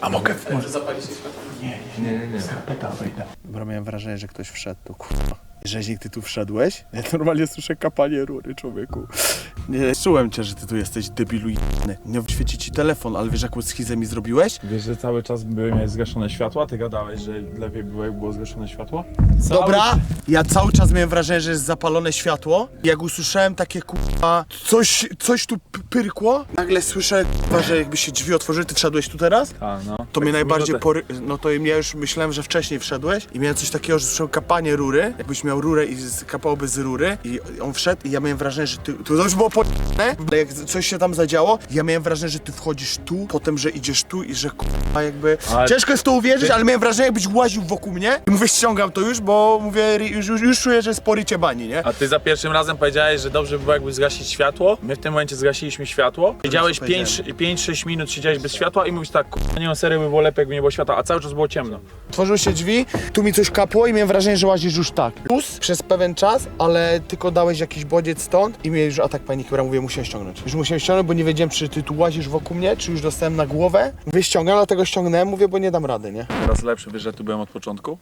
A mogę... Może zapalić się światło? Nie, nie, nie, nie. Skarpeta wejdę. Dobra, miałem wrażenie, że ktoś wszedł tu, kurwa. Rzeźnik, ty tu wszedłeś? Ja normalnie słyszę kapanie rury, człowieku. Nie, czułem cię, że ty tu jesteś debilu jebany. Nie świeci ci telefon, ale wiesz jaką schizę mi zrobiłeś? Wiesz, że cały czas były miałeś zgaszone światła? Ty gadałeś, że lepiej było, jak było zgaszone światło? Cały Dobra, ja cały czas miałem wrażenie, że jest zapalone światło. Jak usłyszałem takie kurwa, coś, coś tu p- pyrkło, nagle słyszę kurwa, że jakby się drzwi otworzyły, ty wszedłeś tu teraz? A, no. To mnie Tak, najbardziej pory... No to ja już myślałem, że wcześniej wszedłeś i miałem coś takiego, że słyszałem kapanie rury. Jakbyś miał rurę i z- kapałoby z rury i on wszedł i ja miałem wrażenie, że ty... To już było po... Ale jak coś się tam zadziało, ja miałem wrażenie, że ty wchodzisz tu, potem, że idziesz tu i że kurwa jakby... Ale- Ciężko jest to uwierzyć, ale miałem wrażenie, jakbyś łaził wokół mnie. I mówię, ściągam to już, bo mówię, już, już, już czuję, że spory cię bani, nie? A ty za pierwszym razem powiedziałeś, że dobrze by było jakby zgasić światło. My w tym momencie zgasiliśmy światło. Siedziałeś co 5-6 minut, siedziałeś bez światła i mówisz tak, kurwa, nie mam serio, by było lepiej, jakby nie było światła, a cały czas było ciemno. Otworzyły się drzwi, tu mi coś kapło i miałem wrażenie, że łazisz już tak. Plus przez pewien czas, ale tylko dałeś jakiś bodziec stąd i miałem już atak paniki, która mówię, musiałem ściągnąć. Już musiałem ściągnąć, bo nie wiedziałem, czy ty tu łazisz wokół mnie, czy już dostałem na głowę. Mówię, ściągam, dlatego ściągnąłem, mówię, bo nie dam rady, nie? Teraz lepszy, wiesz, że tu byłem od początku.